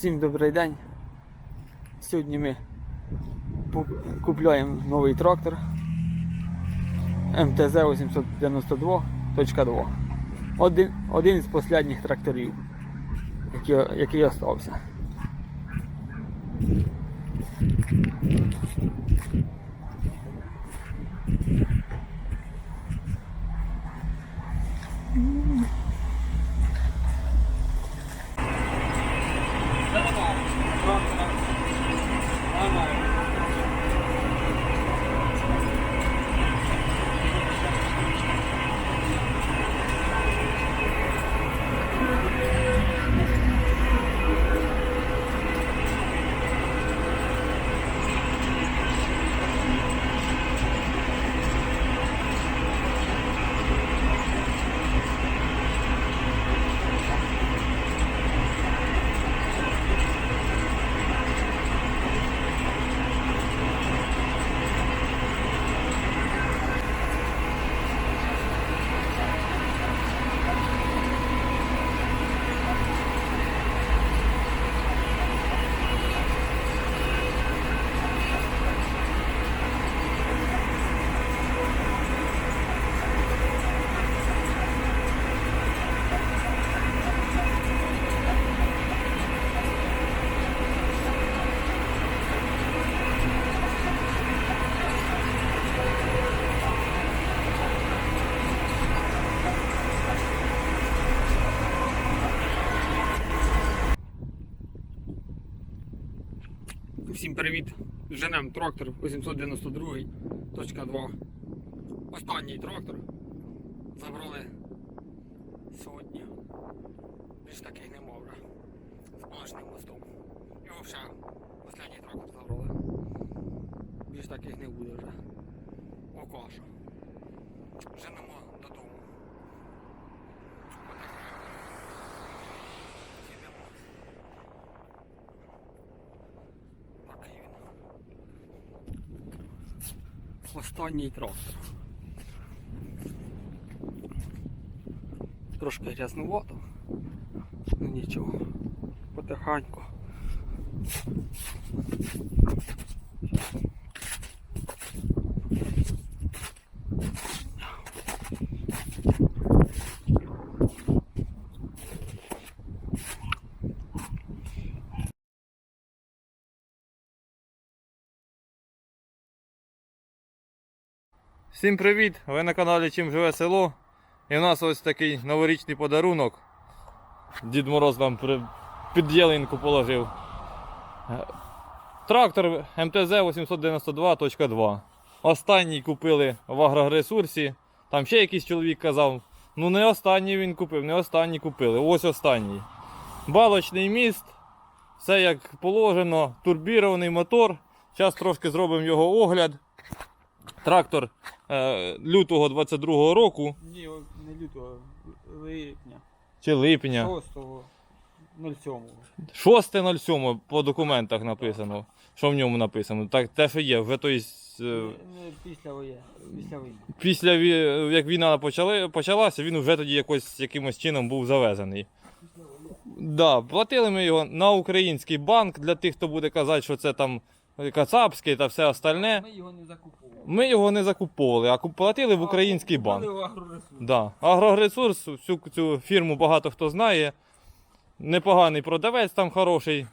Всім добрий день. Сьогодні ми купуємо новий трактор МТЗ 892.2. Один, один з останніх тракторів, який, який остався. Всім привіт! Женем трактор 892.2. Останній трактор. Забрали сьогодні. Більш таких нема вже. З башним мостом. І взагалі останній трактор забрали. Більш таких не буде вже. Окаша. Женемо додому. Їдемо. Такий він. Останній трактор. Трошки грязновато, але нічого. Потихеньку. Всім привіт! Ви на каналі Чим живе село. І у нас ось такий новорічний подарунок. Дід Мороз нам під ялинку положив. Трактор МТЗ 892.2. Останній купили в агроресурсі. Там ще якийсь чоловік казав. Ну не останній він купив, не останній купили. Ось останній. Балочний міст. Все як положено. Турбірований мотор. Зараз трошки зробимо його огляд. Трактор е, лютого 22-го року Ні, не лютого, липня. чи липня. 6-го, 07-го. 6.07 по документах написано. Що в ньому написано? Так, те, що є, вже той, е, Не після воє, після війни. після ві- як війна почали, почалася, він вже тоді якось якимось чином був завезений. Да, платили ми його на український банк для тих, хто буде казати, що це там кацапський та все остальне. Ми його не закуповували. Ми його не закуповували, а платили в український банк. Агроресурс. Да. Агроресурс, всю цю фірму багато хто знає. Непоганий продавець там хороший.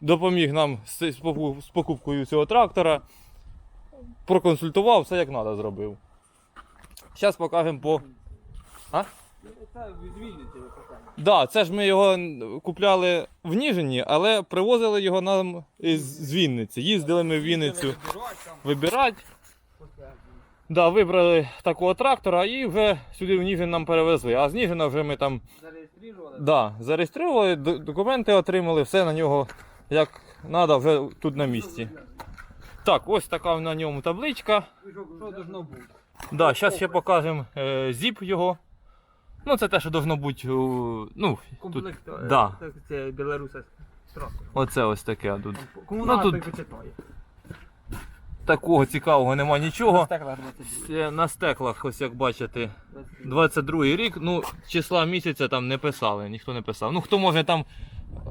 Допоміг нам з, з покупкою цього трактора. Проконсультував, все як треба зробив. Зараз покажемо по. Це від Вінниці ви покажете. Да, це ж ми його купляли в Ніжині, але привозили його нам з Вінниці. Їздили ми в Вінницю вибирати. Да, вибрали такого трактора і вже сюди в Ніжин нам перевезли. А з Ніжина вже ми там Зареєстрували. Да, зареєстрували, документи отримали, все на нього як треба вже тут на місці. Так, ось така на ньому табличка. Що бути? Да, зараз ще покажемо е, зіп його. Ну, це те, що должно бути. Ну, тут, Комплект. е, да. так, Це Білоруса трактор. оце ось таке тут. Кому Ну, тут- той. Такого цікавого нема нічого. Стекла 22. На стеклах, ось як бачите, 22-й рік. Ну, числа місяця там не писали, ніхто не писав. Ну, хто може там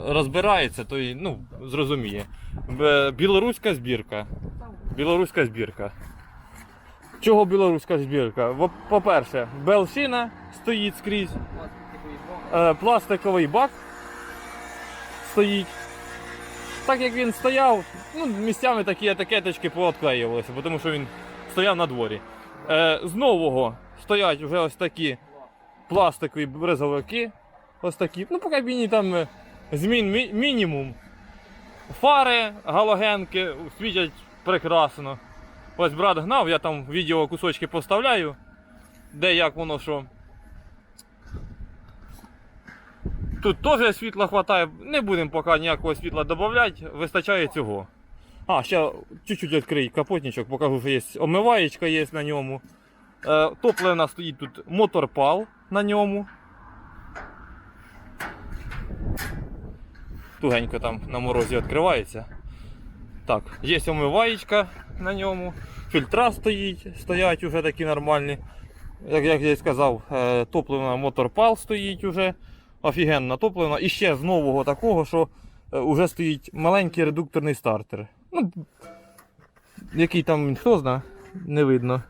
розбирається, той ну, зрозуміє. Білоруська збірка. Білоруська збірка. Чого білоруська збірка? По-перше, белшина стоїть скрізь, е, пластиковий бак стоїть. Так як він стояв, ну, місцями такі етикеточки поотклеювалися, тому що він стояв на дворі. Е, з нового стоять вже ось такі пластикові бризовики. Ось такі. Ну, по кабіні там е, змін мі- мінімум. Фари, галогенки світять прекрасно. Ось брат гнав, я там відео кусочки поставляю, де як воно що. Тут теж світла вистачає, не будемо поки ніякого світла додати, вистачає цього. А, ще чуть-чуть відкрий капотничок, покажу, що є омиваєчка є на ньому. Е, топлена стоїть тут моторпал на ньому. Тугенько там на морозі відкривається. Так, є омиваєчка на ньому, фільтра стоїть, стоять уже такі нормальні. Як, як я і сказав, е, топлена моторпал стоїть уже. Офігенно топлена. І ще з нового такого, що е, уже стоїть маленький редукторний стартер. Ну, який там хто знає, не видно.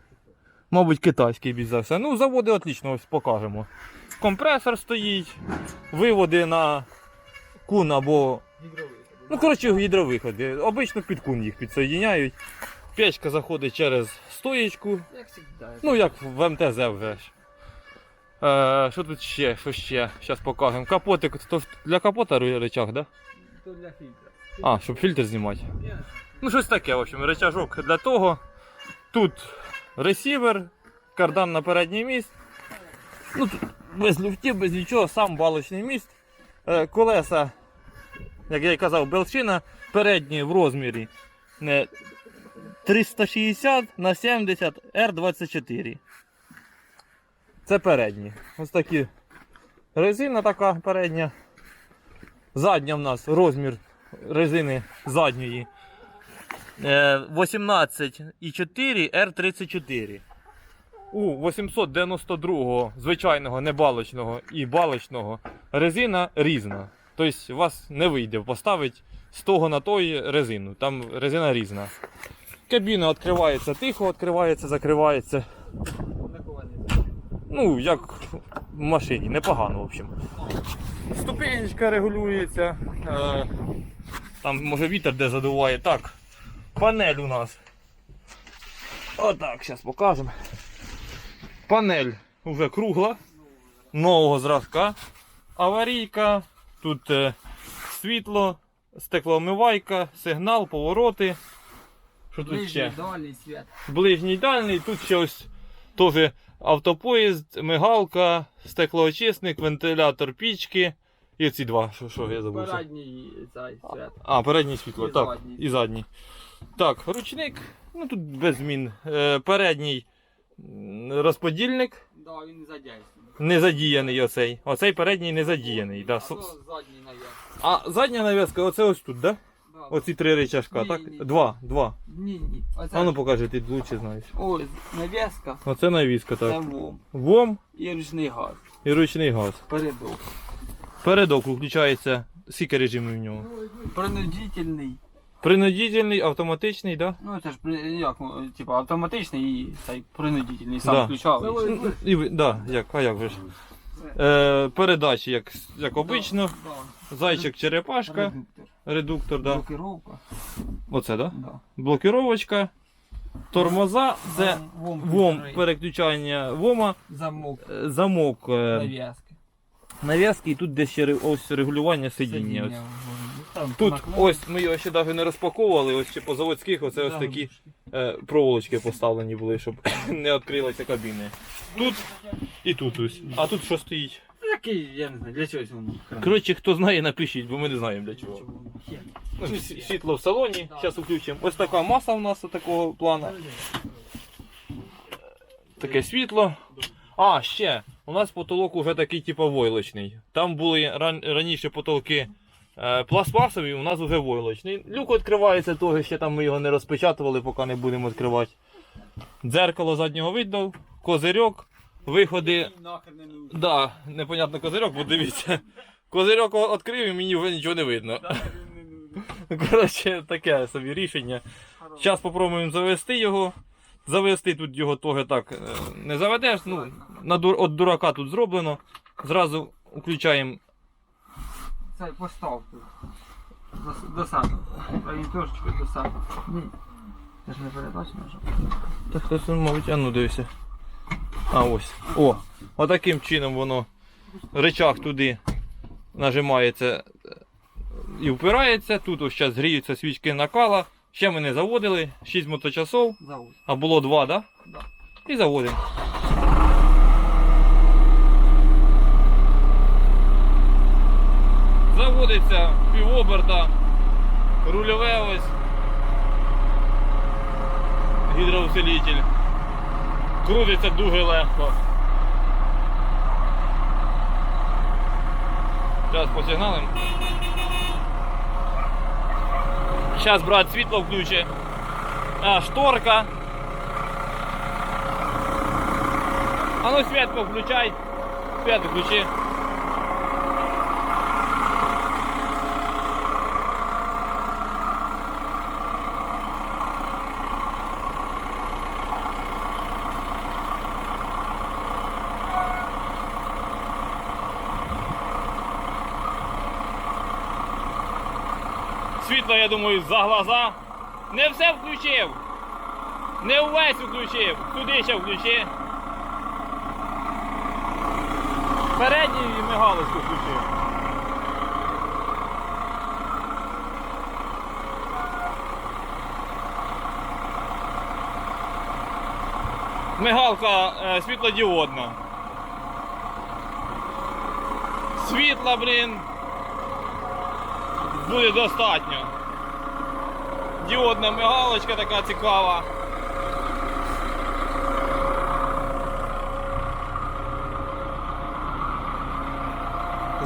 Мабуть, китайський за все. Ну, заводи отлично, ось покажемо. Компресор стоїть, виводи на кун або. Ну, коротше, гідровиходи. Обично під кун їх підсоєдняють. Печка заходить через стоєчку. Як завжди. Ну, як в МТЗ вже. Е, що тут ще? Що ще? Зараз покажемо. Капотик, то для капота рычаг, да? То для фільтра. А, щоб фільтр знімати. Ну, щось таке, в общем, рычажок для того. Тут ресівер, кардан на передній міст. Ну, тут без люфтів, без нічого, сам балочний міст. Е, колеса, як я і казав, белчина, передні в розмірі е, 360 на 70 R24. Це передні. Ось такі. Резина така передня. Задня в нас розмір резини задньої. Е, 18,4 R34. У 892 звичайного небалочного і балочного резина різна. Тобто у вас не вийде поставити з того на той резину. Там резина різна. Кабіна відкривається тихо, відкривається, закривається. Ну, як в машині, непогано, в общем. Ступенечка регулюється. Е, там може вітер де задуває. Так. Панель у нас. Отак, зараз покажемо. Панель вже кругла. Нового зразка. Аварійка. Тут е, світло, стеклоомивайка, сигнал, повороти. Що тут ще? Дальний світ. ближній дальній, тут ще ось теж автопоїзд, мигалка, стеклоочисник, вентилятор пічки. І ці два, що, що я забувся. Передній цей світ. А, переднє світло, І так. задній. І задній. Так, ручник, ну тут без змін. Е, передній м, розподільник, Да, він задяйсний. Не задіяний оцей. Оцей передній не задіяний. Да. А С- задній нав'яз. А задня нав'язка, оце ось тут, да? Да. Оці три речашка, Ні, так? ні. Два, два. Ні, ні. Оце... А ну покажи, ти лучше знаєш. Ось, нав'язка. Оце навіска, Це так. вом. Вом І ручний газ. і ручний газ. Передок. Передок включається. Скільки режимів в нього? Принудительний. Принудительний, автоматичний, да? Ну це ж при- як, ну, типа автоматичний і цей принудительний. Сам Да. включав. Ну, І, ви- да, як, а як же ж? Е, передачі, як, як обично. Зайчик черепашка, Редуктор. редуктор, да. Блокировка. Оце, да? Да. Блокіровочка. Тормоза, це вом, вом переключання вома, замок. е, замок е, Нав'язки. нав'язки і тут десь ще ре- ось регулювання сидіння. Ось. Сидіння. Тут ось ми його ще навіть не розпаковували, ось ще по заводських оце ось такі е, проволочки поставлені були, щоб не відкрилися кабіни. Тут і тут ось. А тут що стоїть? Який, я не знаю, для чогось воно. Коротше, хто знає, напишіть, бо ми не знаємо для чого. Ну, Світло в салоні, зараз включимо. Ось така маса у нас такого плану. Таке світло. А, ще. У нас потолок уже такий, типу, войлочний. Там були ран- раніше потолки е, пластмасові, у нас вже войлочний. Люк відкривається, того ще там ми його не розпечатували, поки не будемо відкривати. Дзеркало заднього виду, козирьок, виходи. Да, непонятно козирьок, бо дивіться. Козирьок відкрив і мені вже нічого не видно. Коротше, таке собі рішення. Зараз спробуємо завести його. Завести тут його того так е, не заведеш. Ну, на дур... от дурака тут зроблено. Зразу включаємо. Цей постав тут. До, до саду. Орієнтовочку до. Це ж не передача наша. Та хтось, мабуть, а ну дивися. А ось. О! Отаким чином воно речах туди нажимається е, і впирається. Тут ось зараз гріються свічки накала. Ще ми не заводили. 6 моточасов, Завод. а було 2, да? Да. І заводимо. Заводиться півоберта, рульове ось. Гідроусилитель. Крутиться дуже легко. Зараз посигналим. Зараз брат світло включить. А, шторка. А ну світло включай. Світ включи. Світло, я думаю, за глаза. Не все включив. Не увесь включив. Сюди ще включи. Передній мигалочку включив. Мигалка е, світлодіодна. Світла, блін. Буде достатньо. Діодна мигалочка така цікава.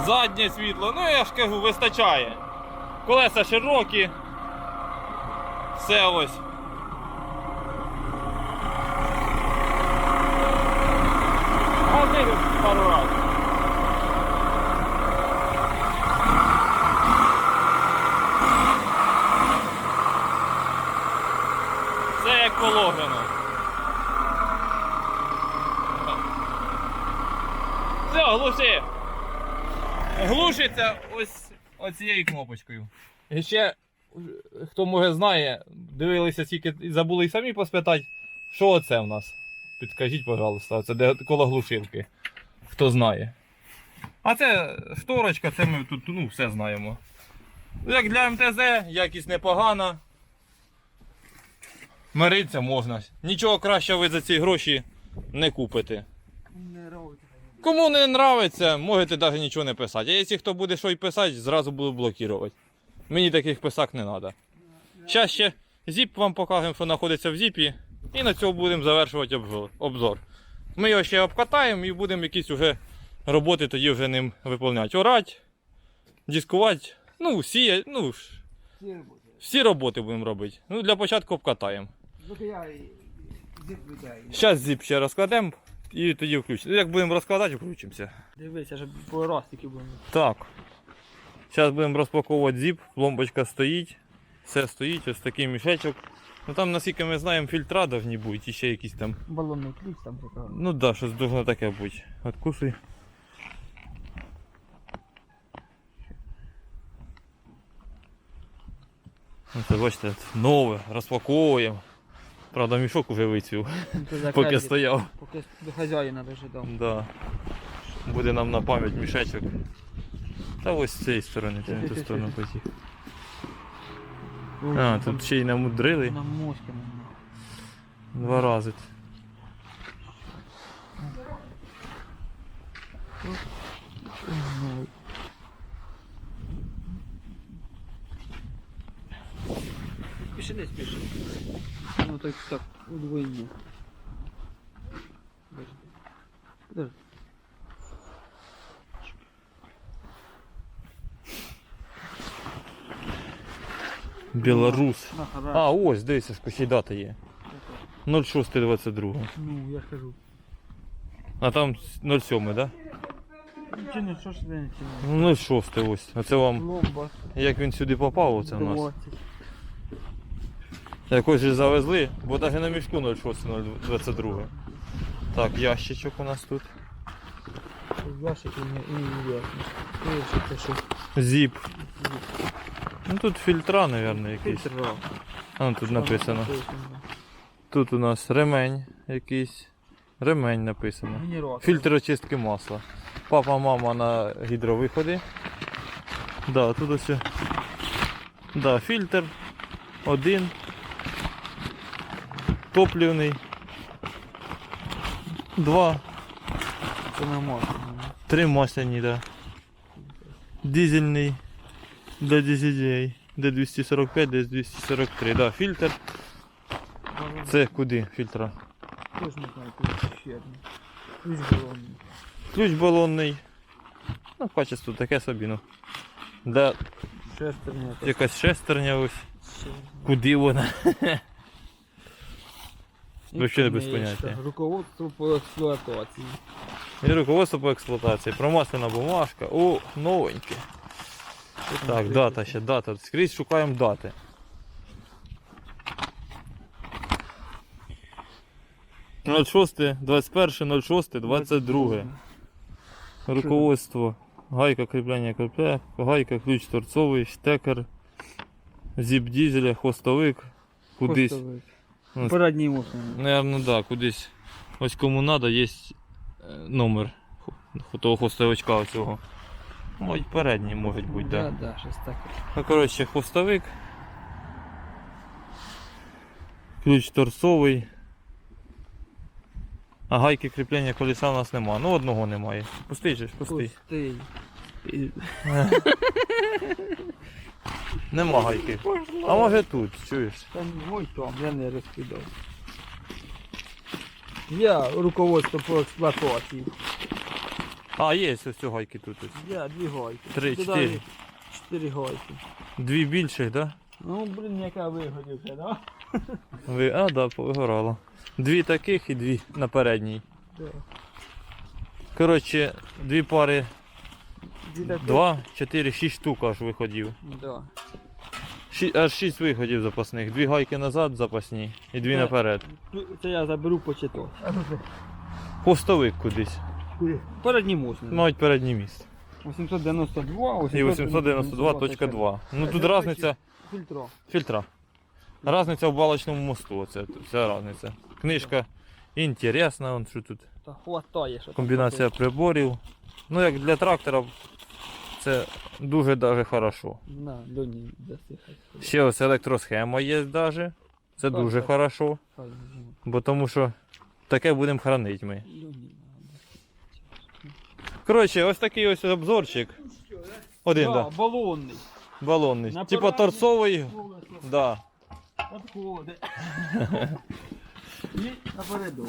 Заднє світло, ну я ж кажу, вистачає. Колеса широкі. Все ось. Газив пару разів. Все як положено. Все, глуши. Глушиться ось оцією кнопочкою. І ще, хто може знає, дивилися тільки і забули і самі поспитати, що це в нас. Підкажіть, пожалуйста, це де коло глушилки. Хто знає. А це шторочка, це ми тут ну, все знаємо. Як для МТЗ, якість непогана. Мириться можна. Нічого кращого ви за ці гроші не купите. Не робить. Кому не нравиться, можете навіть нічого не писати. А якщо хто буде щось писати, зразу буду блокувати. Мені таких писак не треба. Зараз ще зіп вам покажемо, що знаходиться в зіпі. І на цьому будемо завершувати обзор-. Ми його ще обкатаємо і будемо якісь вже роботи тоді вже ним виконувати. Орать, дискувати, ну, сіяти, ну, Всі роботи. всі будемо робити. Ну, для початку обкатаємо. Віддаю. Зараз зіп ще розкладемо і тоді включимо. Як будемо розкладати, включимося. Дивися, щоб по раз будемо. Так. Зараз будемо розпаковувати зіп, пломбочка стоїть, все стоїть, ось такий мішечок. Ну там, наскільки ми знаємо, фільтра повинні бути, і ще якісь там. Балонний ключ там така. Ну так, да, щось должно таке бути. Откусуй. Ну, це бачите, нове, розпаковуємо. Правда, мішок уже вицвів, поки стояв. Поки до хазяїна дожидав. Да. Буде нам на пам'ять мішечок. Та ось з цієї сторони, ти на ту сторону потік. А, тут ще й намудрили На моськи два рази. Пішли не спіши. Ну так так, удвоєння. Подожди. Подожди. Білорус. А, ось, дивися, ще дата є. 06.22. Ну, я ж кажу. А там 07, так? Да? Чи не що ж ти не Ну, шосте ось. Оце вам, Ломба. як він сюди попав, оце у нас. 20. Якось же завезли, бо навіть на мішку 06.022. Так, ящичок у нас тут. Ящики не, не ясно. Зіп. Ну тут фільтра, мабуть, якісь. Фільтра. А, ну, тут написано. Тут у нас ремень якийсь. Ремень написано. Фільтр очистки масла. Папа, мама на гідровиходи. Да, тут ось. Да, фільтр. Один. Топлівний. Два. Це на масло. Три масляні, да. Дизельний. Для дизелей. Д245, Д243. Да, фільтр. Це куди фільтра? Теж не знаю, ще одне. Ключ балонний. Ключ балонний. Ну, качество таке собі, ну. Да, Шестерня. якась шестерня ось. Куди вона? Вообще без поняття. Руководство по експлуатації. І руководство по експлуатації. Промаслена бумажка. О, новеньке. Так, дата ще, дата. Скрізь шукаємо дати. Ну, 06, 21, 06, 22. Руководство. Гайка кріпляння кріпля, гайка, ключ торцовий, штекер, зіп дізеля, хвостовик. Кудись. Хвостовик. Ну, Передній мусор. Наверно, да, кудись. Ось кому треба, є номер ху- того хвостовичка цього. Ну, і передній може бути, Да, да. да, щось таке. Ну, коротше, хвостовик. Ключ торцовий. А гайки кріплення колеса у нас нема. Ну одного немає. Пустий же ж, пустий. Пустий. І- Нема гайки. А може тут, чуєш? Та мой там, я не розкидав. Я руководство по експлуатації. А, є ось ці гайки тут. ось. Я дві гайки. Три, Туди чотири. Чотири гайки. Дві більших, так? Ну, блін, яка вигодівка, да? Да? Ви... А, да, повигорало. Дві таких і дві на передній. Да. Коротше, дві пари, Такі? два, чотири, шість штук аж виходів. Да. Ші... Аж шість виходів запасних. Дві гайки назад запасні і дві Це- наперед. Це я заберу почитати. Хвостовик кудись. Передній мусор. Мають переднє місце. 892, І 892.2. Ну тут різниця Фільтро. фільтра. Різниця в балочному мосту. Оце вся різниця. Книжка інтересна, що тут. Та хватає, що там Комбінація приборів. Ну як для трактора це дуже даже хорошо. На, доні засихай. Ще ось електросхема є даже. Це Так, дуже так. хорошо. Візьму. Бо тому що таке будемо хранити ми. Коротше, ось такий ось обзорчик. Один, Да, да. балонний. Балонний. На Типа параді. торцовий. Да. Отходи. І напередок.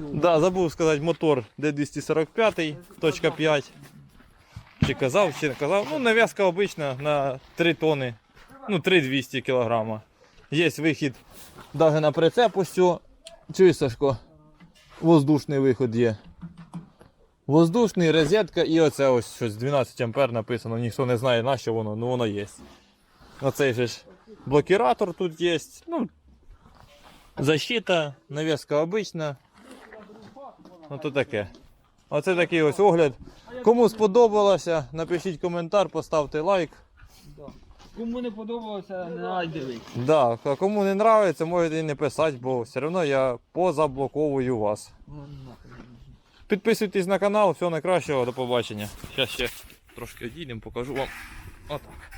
Да, забув сказати мотор D245.5. Чи казав, чи не казав. Ну, нав'язка обична на 3 тони. Ну, 3200 кг. Є вихід навіть на прицеп ось. Чуєш, Сашко? Воздушний виход є. Воздушний, розетка і оце ось щось 12 ампер написано. Ніхто не знає на що воно, ну воно є. Оцей же ж блокіратор тут є. Ну, защита, нав'язка обична. Ну то таке. Оце такий ось огляд. Кому сподобалося, напишіть коментар, поставте лайк. Да. Кому не подобалося, не найдивись. Да, а кому не подобається, можете і не писати, бо все одно я позаблоковую вас. Підписуйтесь на канал, всього найкращого, до побачення. Зараз ще трошки одійдемо, покажу вам. Отак.